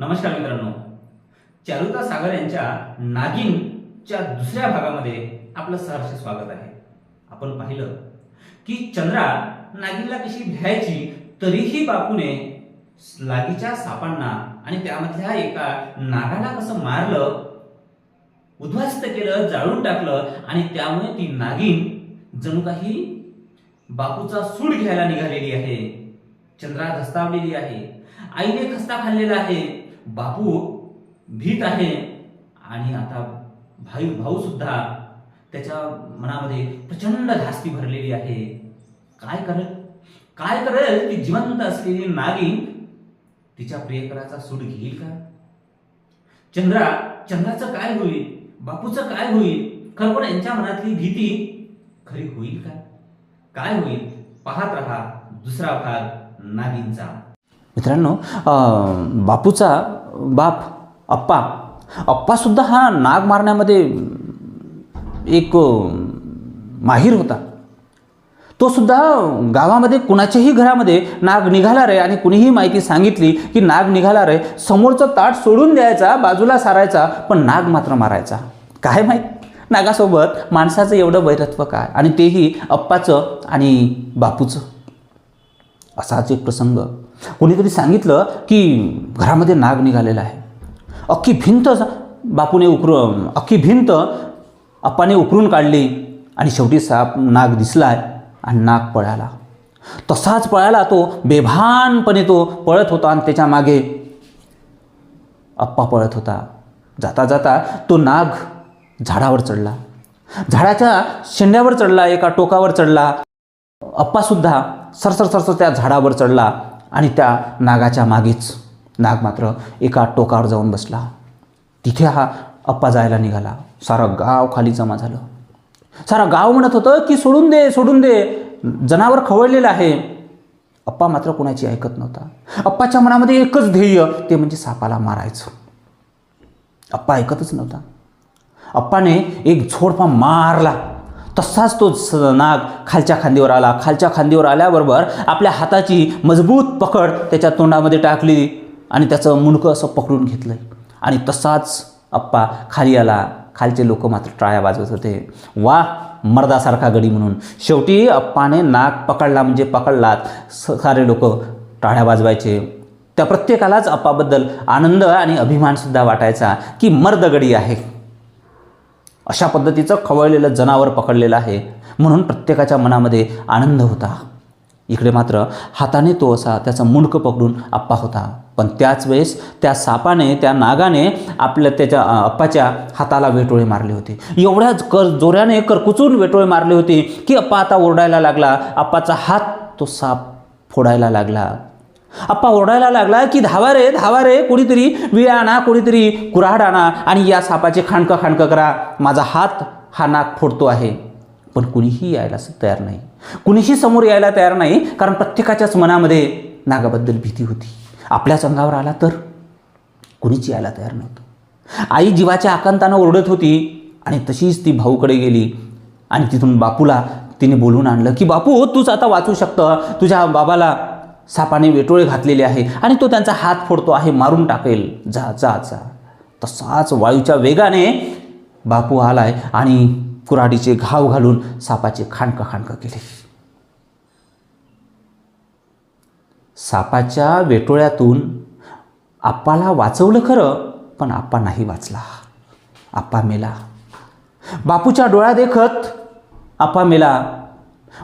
नमस्कार मित्रांनो. चारुता सागर यांच्या नागिनच्या दुसऱ्या भागामध्ये आपलं सहर्ष स्वागत आहे. आपण पाहिलं की चंद्रा नागिनला कशी भ्यायची तरीही बापूने लागीच्या सापांना आणि त्यामधल्या एका नागाला कसं मारलं उद्ध्वस्त केलं जाळून टाकलं आणि त्यामुळे ती नागिन जणू काही बापूचा सूड घ्यायला निघालेली आहे. चंद्रा धस्तावलेली आहे. आईने खस्ता खाल्लेला आहे. बापू भीत आहे आणि आता भाई भाऊ सुद्धा त्याच्या मनामध्ये प्रचंड धास्ती भरलेली आहे. काय करेल? काय करेल? ती जिवंत असलेली नागिन तिच्या प्रियकराचा सूड घेईल का? चंद्रा चंद्राचं काय होईल? बापूचं काय होईल? खरोखर यांच्या मनातली भीती खरी होईल का? काय होईल? पाहत रहा दुसरा भाग नागिनचा. मित्रांनो बापूचा बाप अप्पा अप्पासुद्धा हा नाग मारण्यामध्ये एक माहीर होता. तो सुद्धा गावामध्ये कुणाच्याही घरामध्ये नाग निघाला रे आणि कुणीही माहिती सांगितली की नाग निघाला रे समोरचं ताट सोडून द्यायचा बाजूला सारायचा पण नाग मात्र मारायचा. काय माहीत? नागासोबत माणसाचं एवढं वैरत्व काय? आणि तेही अप्पाचं आणि बापूचं. असाच एक प्रसंग. कोणीतरी सांगितलं की घरामध्ये नाग निघालेला आहे. अख्खी भिंत बापूने उकर अख्खी भिंत अप्पाने उकरून काढली आणि शेवटी साप नाग दिसलाय आणि नाग पळाला. तसाच पळाला तो बेभानपणे तो पळत होता आणि त्याच्यामागे अप्पा पळत होता. जाता जाता तो नाग झाडावर चढला. झाडाच्या शेंड्यावर चढला एका टोकावर चढला. अप्पासुद्धा सरसर सरसर त्या झाडावर चढला आणि त्या नागाच्या मागेच नाग मात्र एका टोकावर जाऊन बसला. तिथे हा अप्पा जायला निघाला. सारं गाव खाली जमा झालं. सारं गाव म्हणत होतं की सोडून दे सोडून दे. जनावर खवळलेलं आहे. अप्पा मात्र कोणाची ऐकत नव्हता. अप्पाच्या मनामध्ये एकच ध्येय ते म्हणजे सापाला मारायचं. अप्पा ऐकतच नव्हता. अप्पाने एक झोडपा मारला. तसाच तो स- नाग खालच्या खांदीवर आला. खालच्या खांदीवर आल्याबरोबर आपल्या हाताची मजबूत पकड त्याच्या तोंडामध्ये टाकली आणि त्याचं मुंडकं असं पकडून घेतलं आणि तसाच अप्पा खाली आला. खालचे लोक मात्र टाळ्या वाजवत होते. वा मर्दासारखा गडी म्हणून. शेवटी अप्पाने नाग पकडला म्हणजे पकडलात. स- सारे लोक टाळ्या वाजवायचे. त्या प्रत्येकालाच अप्पाबद्दल आनंद आणि अभिमानसुद्धा वाटायचा की मर्दगडी आहे. अशा पद्धतीचं खवळलेलं जनावर पकडलेलं आहे. म्हणून प्रत्येकाच्या मनामध्ये आनंद होता. इकडे मात्र हाताने तो असा त्याचं मुंडकं पकडून आप्पा होता. पण त्याच वेळेस त्या सापाने त्या नागाने आपल्या त्याच्या अप्पाच्या हाताला वेटोळे मारले होते. एवढ्याच कर जोऱ्याने करकुचून वेटोळे मारले होते की अप्पा आता ओरडायला लागला. अप्पाचा हात तो साप फोडायला लागला. आप्पा ओरडायला लागला की धावा रे धावा रे कोणीतरी विळा आणा कोणीतरी कुऱ्हाड आणा आणि या सापाचे खाणकं खाणकं करा. माझा हात हा नाक फोडतो आहे. पण कुणीही यायला तयार नाही. कुणीही समोर यायला तयार नाही कारण प्रत्येकाच्याच मनामध्ये नागाबद्दल भीती होती. आपल्याच अंगावर आला तर कुणीच यायला तयार नव्हतं. आई जीवाच्या आकांतानं ओरडत होती आणि तशीच ती भाऊकडे गेली आणि तिथून बापूला तिने बोलून आणलं की बापू तूच आता वाचू शकतं. तुझ्या बाबाला सापाने वेटोळे घातलेले आहे आणि तो त्यांचा हात फोडतो आहे मारून टाकेल. जा जा जा. तसाच वायूच्या वेगाने बापू आलाय आणि कुऱ्हाडीचे घाव घालून सापाचे खाणकं खाणकं केले. सापाच्या वेटोळ्यातून आप्पाला वाचवलं खरं पण आप्पा नाही वाचला. आप्पा मेला. बापूच्या डोळ्या देखत आप्पा मेला.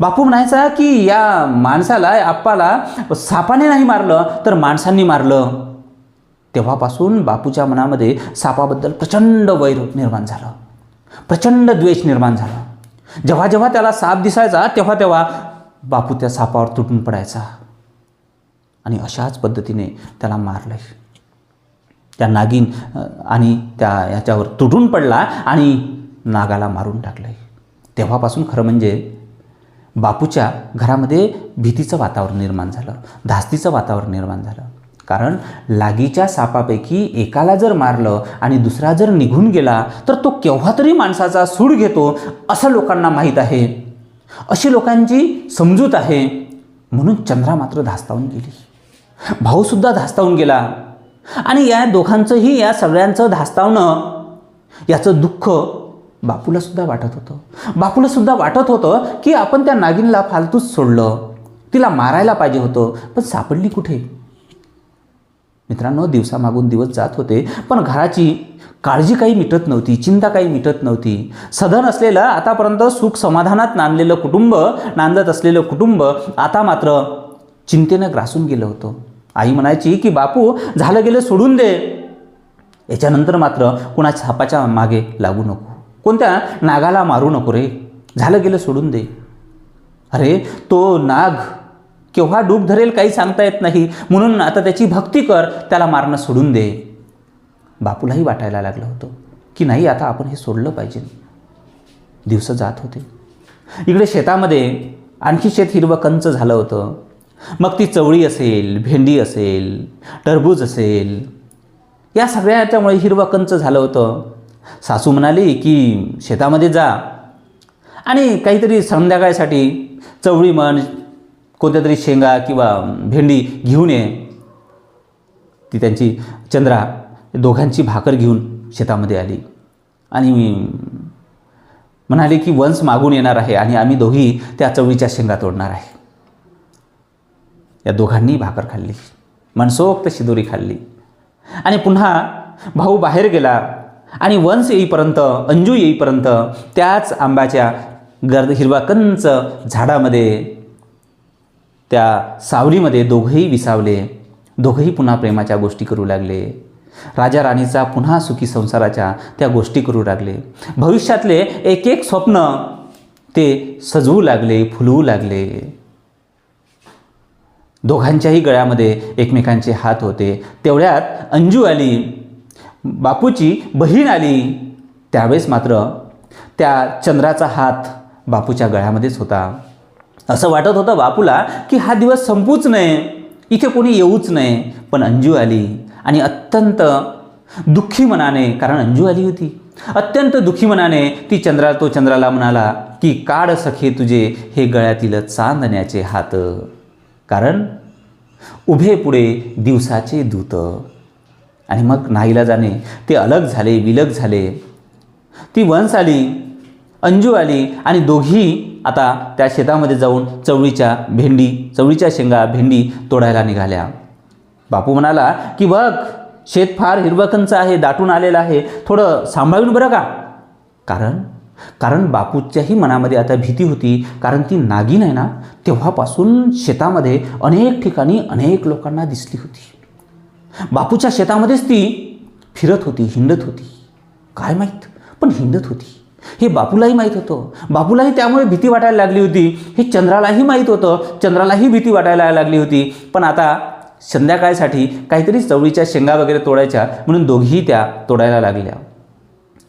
बापू म्हणायचा की या माणसाला आप्पाला सापाने नाही मारलं तर माणसांनी मारलं. तेव्हापासून बापूच्या मनामध्ये सापाबद्दल प्रचंड वैर निर्माण झालं. प्रचंड द्वेष निर्माण झाला. जेव्हा जेव्हा त्याला साप दिसायचा तेव्हा तेव्हा बापू त्या सापावर तुटून पडायचा. आणि अशाच पद्धतीने त्याला मारलं. त्या नागिन आणि त्या याच्यावर तुटून पडला आणि नागाला मारून टाकलं. तेव्हापासून खरं म्हणजे बापूच्या घरामध्ये भीतीचं वातावरण निर्माण झालं धास्तीचं वातावरण निर्माण झालं. कारण लागीच्या सापापैकी एकाला जर मारलं आणि दुसरा जर निघून गेला तर तो केव्हा तरी माणसाचा सूड घेतो असं लोकांना माहीत आहे. अशी लोकांची समजूत आहे. म्हणून चंद्रा मात्र धास्तावून गेली. भाऊसुद्धा धास्तावून गेला. आणि या दोघांचंही या सगळ्यांचं धास्तावणं याचं दुःख बापूला सुद्धा वाटत होतं. बापूला सुद्धा वाटत होतं की आपण त्या नागिनला फालतूच सोडलं. तिला मारायला पाहिजे होतं पण सापडली कुठे? मित्रांनो दिवसामागून दिवस जात होते पण घराची काळजी काही मिटत नव्हती चिंता काही मिटत नव्हती. सधन असलेलं आतापर्यंत सुख समाधानात नांदलेलं कुटुंब नांदत असलेलं कुटुंब आता मात्र चिंतेनं ग्रासून गेलं होतं. आई म्हणायची की बापू झालं गेलं सोडून दे. याच्यानंतर मात्र कुणाच्या छापाच्या मागे लागू नको. कोणत्या नागाला मारू नको रे? झालं गेलं सोडून दे. अरे तो नाग केव्हा डूब धरेल काही सांगता येत नाही. म्हणून आता त्याची भक्ती कर त्याला मारणं सोडून दे. बापूलाही वाटायला लागलं होतं की नाही आता आपण हे सोडलं पाहिजे. दिवस जात होते. इकडे शेतामध्ये आणखी शेत हिरवं कंच झालं होतं. मग ती चवळी असेल भेंडी असेल टरबूज असेल या सगळ्याच्यामुळे हिरवं कंच झालं होतं. सासू म्हणाली की शेतामध्ये जा. आणि काहीतरी संध्याकाळसाठी चवळी म्हण कोणत्या तरी शेंगा किंवा भेंडी घेऊन ये. ती त्यांची चंद्रा दोघांची भाकर घेऊन शेतामध्ये आली. आणि म्हणाले की वंश मागून येणार आहे आणि आम्ही दोघी त्या चवळीच्या शेंगा तोडणार आहे. या दोघांनी भाकर खाल्ली मनसोक्त शिदोरी खाल्ली. आणि पुन्हा भाऊ बाहेर गेला. आणि वंश येईपर्यंत अंजू येईपर्यंत त्याच आंब्याच्या गर्द हिरवा कंच झाडामध्ये त्या सावलीमध्ये दोघंही विसावले. दोघंही पुन्हा प्रेमाच्या गोष्टी करू लागले. राजा राणीचा पुन्हा सुखी संसाराच्या त्या गोष्टी करू लागले. भविष्यातले एक एक स्वप्न ते सजवू लागले फुलवू लागले. दोघांच्याही गळ्यामध्ये एकमेकांचे हात होते. तेवढ्यात अंजू आली. बापूची बहीण आली. त्यावेळेस मात्र त्या चंद्राचा हात बापूच्या गळ्यामध्येच होता. असं वाटत होतं बापूला की हा दिवस संपूच नये. इथे कोणी येऊच नये. पण अंजू आली आणि अत्यंत दुःखी मनाने कारण अंजू आली होती. अत्यंत दुःखी मनाने ती चंद्रा तो चंद्राला म्हणाला की काढ सखे तुझे हे गळ्यातील चांदण्याचे हात. कारण उभे पुढे दिवसाचे दूत. आणि मग नाहीला जाणे. ते अलग झाले विलग झाले. ती वंस आली अंजू आली आणि दोघी आता त्या शेतामध्ये जाऊन चवळीच्या भेंडी चवळीच्या शेंगा भेंडी तोडायला निघाल्या. बापू म्हणाला की बघ शेत फार हिरवकंच आहे दाटून आलेलं आहे. थोडं सांभाळून बरं का? कारण कारण बापूच्याही मनामध्ये आता भीती होती. कारण ती नागिन आहे ना तेव्हापासून शेतामध्ये अनेक ठिकाणी अनेक लोकांना दिसली होती. बापूच्या शेतामध्येच ती फिरत होती हिंडत होती. काय माहीत? पण हिंडत होती. हे बापूलाही माहीत होतं. बापूलाही त्यामुळे भीती वाटायला लागली होती. हे चंद्रालाही माहीत होतं. चंद्रालाही भीती वाटायला लागली होती. पण आता संध्याकाळसाठी काहीतरी चवळीच्या शेंगा वगैरे तोडायच्या म्हणून दोघीही त्या तोडायला लागल्या.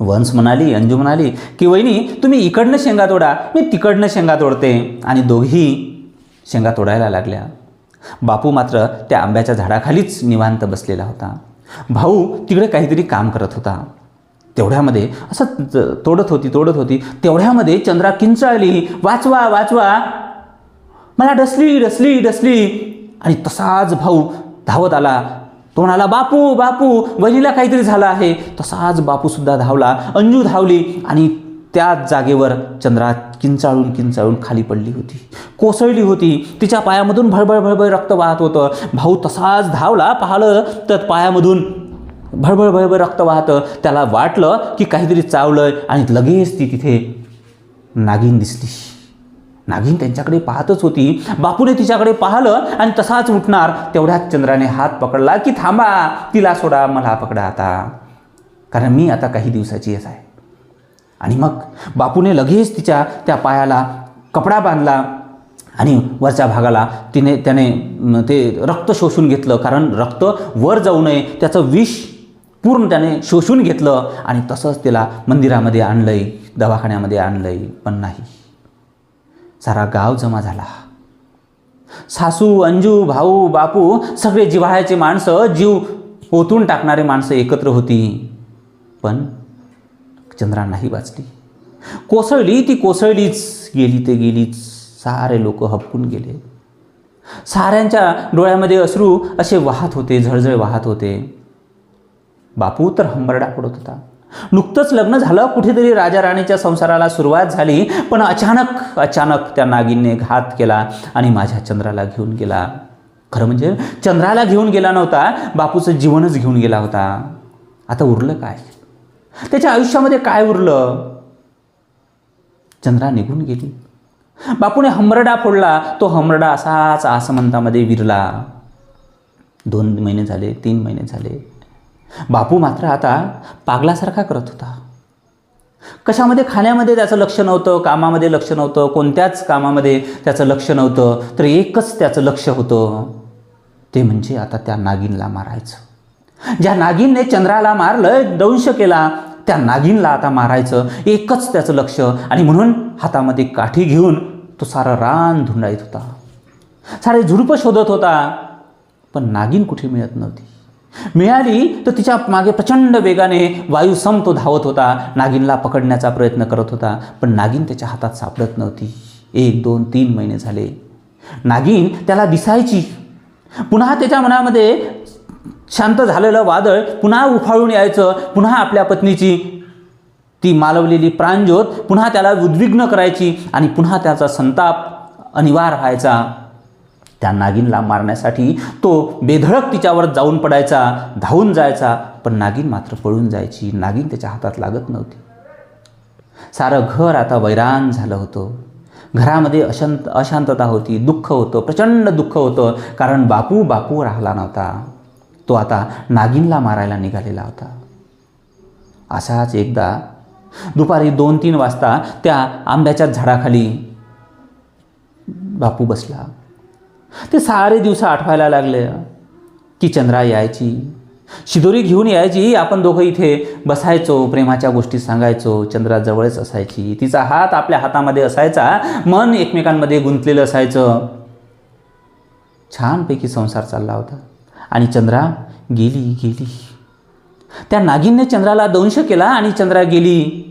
वंश म्हणाली अंजू म्हणाली की वहिनी तुम्ही इकडनं शेंगा तोडा. मी तिकडनं शेंगा तोडते. आणि दोघी शेंगा तोडायला लागल्या. बापू मात्र त्या आंब्याच्या झाडाखालीच निवांत बसलेला होता. भाऊ तिकडे काहीतरी काम करत होता. तेवढ्यामध्ये असं तोडत होती तोडत होती. तेवढ्यामध्ये चंद्रा किंचाळली वाचवा वाचवा. मला डसली डसली डसली. आणि तसाच भाऊ धावत आला. तो म्हणाला बापू बापू वहिनीला काहीतरी झालं आहे. तसाच बापूसुद्धा धावला. अंजू धावली आणि त्याच जागेवर चंद्रा किंचाळून किंचाळून खाली पडली होती. कोसळली होती. तिच्या पायामधून भळभळ भळभळ रक्त वाहत होतं. भाऊ तसाच धावला पाहिलं तर पायामधून भळभळ भळभळ रक्त वाहतं. त्याला वाटलं की काहीतरी चावलं आणि लगेच ती तिथे नागिन दिसली. नागिन त्यांच्याकडे पाहतच होती. बापूने तिच्याकडे पाहिलं आणि तसाच उठणार. तेवढ्याच चंद्राने हात पकडला की थांबा तिला सोडा मला पकडा आता. कारण मी आता काही दिवसाची आहे. आणि मग बापूने लगेच तिच्या त्या पायाला कपडा बांधला आणि वरच्या भागाला तिने त्याने ते रक्त शोषून घेतलं. कारण रक्त वर जाऊ नये त्याचं विष पूर्ण त्याने शोषून घेतलं आणि तसंच तिला मंदिरामध्ये आणलंय दवाखान्यामध्ये आणलंय पण नाही. सारा गाव जमा झाला. सासू अंजू भाऊ बापू सगळे जिव्हाळ्याचे माणसं जीव ओतून टाकणारे माणसं एकत्र होती. पण चंद्रांनाही वाचली. कोसळली ती कोसळलीच. गेली ते गेलीच. सारे लोक हपकून गेले. साऱ्यांच्या डोळ्यामध्ये अश्रू असे वाहत होते झळझळ वाहत होते. बापू तर हंबरडा पडत होता. नुकतंच लग्न झालं कुठेतरी राजा राणीच्या संसाराला सुरुवात झाली पण अचानक अचानक त्या नागिनने घात केला आणि माझ्या चंद्राला घेऊन गेला. खरं म्हणजे चंद्राला घेऊन गेला नव्हता बापूचं जीवनच घेऊन गेला होता. आता उरलं काय? त्याच्या आयुष्यामध्ये काय उरलं? चंद्रा निघून गेली. बापूने हमरडा फोडला. तो हमरडा असाच आसमंतामध्ये विरला. दोन महिने झाले तीन महिने झाले. बापू मात्र आता पागलासारखा करत होता. कशामध्ये? खाण्यामध्ये त्याचं लक्ष नव्हतं कामामध्ये लक्ष नव्हतं कोणत्याच कामामध्ये त्याचं लक्ष नव्हतं तर एकच त्याचं लक्ष होतं. ते म्हणजे आता त्या नागिनला मारायचं. ज्या नागिनने चंद्राला मारलं दंश केला त्या नागिनला आता मारायचं एकच त्याचं लक्ष. आणि म्हणून हातामध्ये काठी घेऊन तो सारं रान धुंडाळीत होता. सारे झुडपं शोधत होता पण नागिन कुठे मिळत नव्हती. मिळाली तर तिच्यामागे प्रचंड वेगाने वायुसम तो धावत होता. नागिनला पकडण्याचा प्रयत्न करत होता पण नागिन त्याच्या हातात सापडत नव्हती. एक दोन तीन महिने झाले. नागिन त्याला दिसायची. पुन्हा त्याच्या मनामध्ये शांत झालेलं वादळ पुन्हा उफाळून यायचं पुन्हा आपल्या पत्नीची. ती मालवलेली प्राणज्योत पुन्हा त्याला उद्विग्न करायची आणि पुन्हा त्याचा संताप अनिवार्य व्हायचा. त्या नागिनला मारण्यासाठी तो बेधडक तिच्यावर जाऊन पडायचा धावून जायचा पण नागिन मात्र पळून जायची. नागिन त्याच्या हातात लागत नव्हती. सारं घर आता वैरान झालं होतं. घरामध्ये अशांत अशांतता होती दुःख होतं प्रचंड दुःख होतं कारण बापू बापू राहिला नव्हता. तो आता नागिनला मारायला निघालेला होता. असाच एकदा दुपारी दोन तीन वाजता त्या आंब्याच्या झाडाखाली बापू बसला. ते सारे दिवस आठवायला लागले की चंद्रा यायची. शिदोरी घेऊन यायची आपण दोघं इथे बसायचो प्रेमाच्या गोष्टी सांगायचो चंद्रा जवळच असायची तिचा हात आपल्या हातामध्ये असायचा मन एकमेकांमध्ये गुंतलेलं असायचं. छानपैकी संसार चालला होता. आणि चंद्रा गेली गेली. त्या नागिनने चंद्राला दंश केला आणि चंद्रा गेली.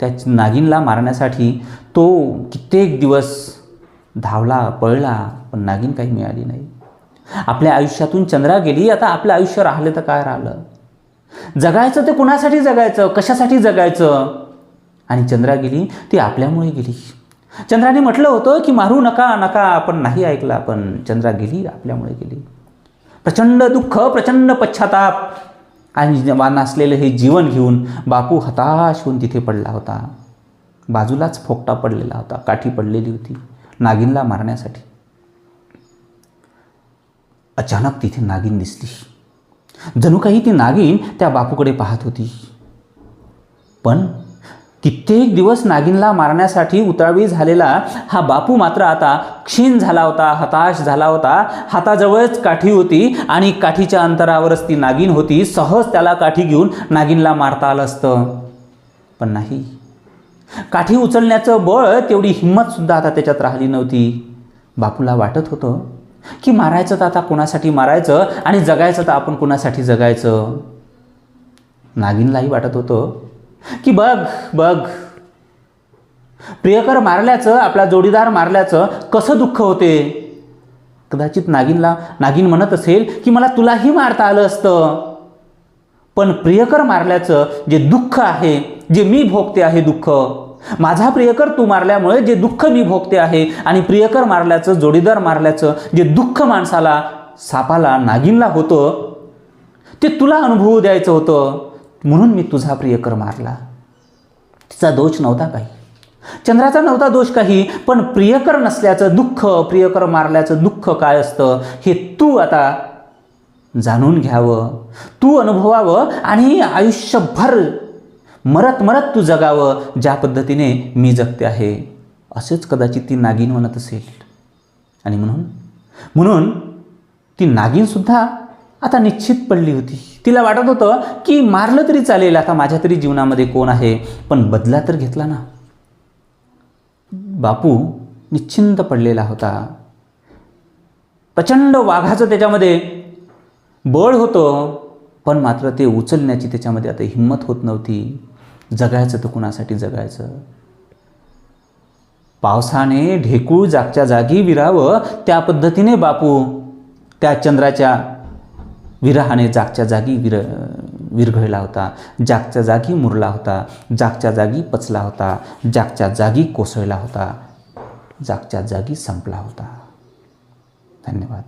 त्या नागिनला मारण्यासाठी तो कित्येक दिवस धावला पळला पण नागिन काही मिळाली नाही. आपल्या आयुष्यातून चंद्रा गेली आता आपलं आयुष्य राहिलं तर काय राहिलं? जगायचं ते कुणासाठी जगायचं? कशासाठी जगायचं? आणि चंद्रा गेली ती आपल्यामुळे गेली. चंद्राने म्हटलं होतं की मारू नका नका आपण नाही ऐकलं आपण. चंद्रा गेली आपल्यामुळे गेली. प्रचंड दुःख प्रचंड पश्चाताप. आणि नसलेलं असलेलं हे जीवन घेऊन बापू हताश होऊन तिथे पडला होता. बाजूलाच फोकटा पडलेला होता काठी पडलेली होती नागिनला मारण्यासाठी. अचानक तिथे नागिन दिसली. जणू काही ती नागिन त्या बापूकडे पाहत होती. पण कित्येक दिवस नागिनला मारण्यासाठी उतावी झालेला हा बापू मात्र आता क्षीण झाला होता हताश झाला होता. हाताजवळच काठी होती आणि काठीच्या अंतरावरच ती नागिन होती. सहज त्याला काठी घेऊन नागिनला मारता आलं असतं. पण नाही. काठी उचलण्याचं बळ तेवढी हिंमतसुद्धा आता त्याच्यात राहिली नव्हती. बापूला वाटत होतं की मारायचं तर आता कुणासाठी मारायचं आणि जगायचं तर आपण कुणासाठी जगायचं? नागिनलाही वाटत होतं की बघ बघ. प्रियकर मारल्याचं आपला जोडीदार मारल्याचं कसं दुःख होते? कदाचित नागिनला नागिन म्हणत असेल की मला तुलाही मारता आलं असतं. पण प्रियकर मारल्याचं जे दुःख आहे जे मी भोगते आहे दुःख. माझा प्रियकर तू मारल्यामुळे जे दुःख मी भोगते आहे आणि प्रियकर मारल्याचं जोडीदार मारल्याचं जे दुःख माणसाला सापाला नागिनला होतं ते तुला अनुभवू द्यायचं होतं. म्हणून मी तुझा प्रियकर मारला. तिचा दोष नव्हता काही. चंद्राचा नव्हता दोष काही पण प्रियकर नसल्याचं दुःख प्रियकर मारल्याचं दुःख काय असतं हे तू आता जाणून घ्यावं. तू अनुभवावं आणि आयुष्यभर मरत मरत तू जगावं ज्या पद्धतीने मी जगते आहे. असेच कदाचित ती नागिन म्हणत असेल. आणि म्हणून? म्हणून ती नागिनसुद्धा आता निश्चित पडली होती. तिला वाटत होतं की मारलं तरी चालेल आता माझ्या तरी जीवनामध्ये कोण आहे? पण बदला तर घेतला ना. बापू निश्चिंत पडलेला होता. प्रचंड वाघाचं त्याच्यामध्ये बळ होतं पण मात्र ते उचलण्याची त्याच्यामध्ये आता हिंमत होत नव्हती. जगायचं तर कुणासाठी जगायचं? पावसाने ढेकूळ जागच्या जागी विरावं त्या पद्धतीने बापू त्या चंद्राच्या विरहाने जागच्या जागी विर विरघळला होता. जागच्या जागी मुरला होता. जागच्या जागी पचला होता. जागच्या जागी कोसळला होता. जागच्या जागी संपला होता. धन्यवाद.